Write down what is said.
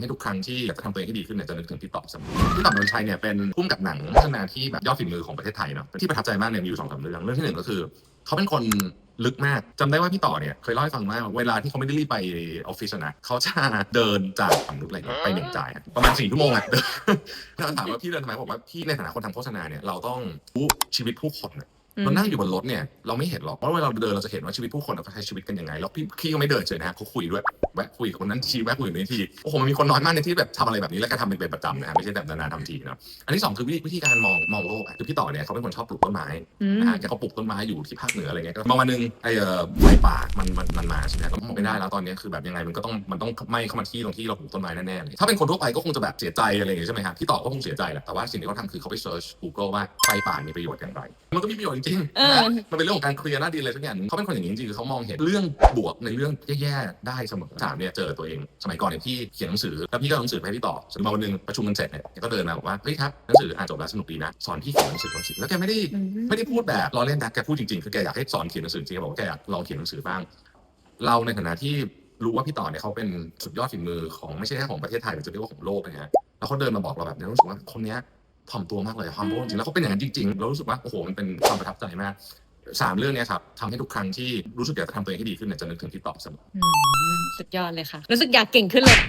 ให้ทุกครั้งที่อยากจะทำตัวเองให้ดีขึ้นเนี่ยจะนึกถึงพี่ต่อเสมอพี่ต่อนนชัยเนี่ยเป็นผู้กำกับหนังพัฒนาที่แบบยอดฝีมือของประเทศไทยเนาะที่ประทับใจมากเนี่ยมีอยู่สองสามเรื่องเรื่องที่หนึ่งก็คือ เขาเป็นคนลึกมากจำได้ว่าพี่ต่อเนี่ยเคยเล่าให้ฟังว่าเวลาที่เขาไม่ได้รีบไปออฟฟิศนะเขาจะเดินจากฝั่งนู้นอะไรไปเหน่งจ่ายประมาณสี่ชั่วโมงอะถ้าถามว่าพี่เดินทำไมบอกว่าพี่ในฐานะคนทำโฆษณาเนี่ยเราต้องรู้ชีวิตผู้คน เรานั่งอยู่บนรถเนี่ยเราไม่เห็นหรอกเพราะเวลาเราเดินเราจะเห็นว่าชีวิตผู้คนเขาใช้ชีวิตกันยังไงแล้วพี่พี่ก็ไม่เดินเฉยนะฮะเขาคุยด้วยแวะคุยกับคนนั้นทีแวะคุยกับคนนี้ทีโอ้โหมันมีคนน้อยมากในที่แบบทำอะไรแบบนี้แล้วก็ทำเป็นประจำนะฮะไม่ใช่แบบนานๆทำทีเนาะอันที่สองคือวิธีวิธีการมองมองโลกอะคือพี่ต่อเนี่ยเขาเป็นคนชอบปลูกต้นไม้อืมนะฮะแกเขาปลูกต้นไม้อยู่ที่ภาคเหนืออะไรเงี้ยก็มาวันหนึงไอ้เอ่อไฟป่ามันมันมันมาใช่ไหมก็มองไม่ได้แล้วตอนนี้คือแบบยังไงมันก็ต้องมันต้องไหม้เข้ามาที่ตรงที่เราปลูกต้นไม้แน่ๆเลยถ้าเป็นคนทั่วไปก็คงจะแบบเสียใจอะไรอย่างเงี้ยใช่ไหมครับพี่ต่อก็คงเสียใจแหละแต่ว่าสิ่งที่เขาทำคือเขาไปเซิร์ช Google ว่าไฟป่ามีประโยชน์อย่างไรมันก็มีประโยชน์จริงๆเออนะฮะมันเป็นเรื่องของการเคลียร์หน้าดินอะไรสักอย่างหนึ่งเขาเป็นคนอย่างนี้จริงๆคือเขามองเห็นเรื่องบวกในเรื่องแย่ๆได้เสมอสามเนี่ยเจอตัวเอง สมัยก่อนเนี่ยพี่เขียนหนังสือแล้วพี่ก็เอาหนังสือไปให้พี่ต่อจนมาวันหนึงประชุมกันเสร็จเนี่ยแกก็เดินมาบอกว่าเฮ้ยครับหนังสืออ่านจบแล้วสนุกดีนะสอนพี่เขียนหนังสือลองเขียนแล้วแกไม่ได้อืมไม่ได้พูดแบบล้อเล่นนะแกพูดจริงๆคือแกอยากให้สอนเขียนหนังสือจริงๆแกบอกว่าแกอยากลองเขียนหนังสือบ้าง เราในฐานะที่รู้ว่าพี่ต่อเนี่ยเขาเป็นสุดยอดฝีมือของไม่ใช่แค่ของประเทศไทยแต่จะเรียกว่าของโลกนะฮะแล้วเขาเดินมาบอกเราแบบนี้รู้สึกว่าคนเนี้ย ถ่อมตัวมากเลยความโลจริงแล้วเขาเป็นอย่างนั้นจริงๆเรารู้สึกว่าโอ้โหมันเป็นความประทับใจมากสามเรื่องเนี้ยครับทำให้ทุกครั้งที่รู้สึกอยากจะทำตัวเองให้ดีขึ้นเนี่ยจะนึกถึงพี่ต่อเสมออืมสุดยอดเลยค่ะ รู้สึกอยากเก่งขึ้นเลย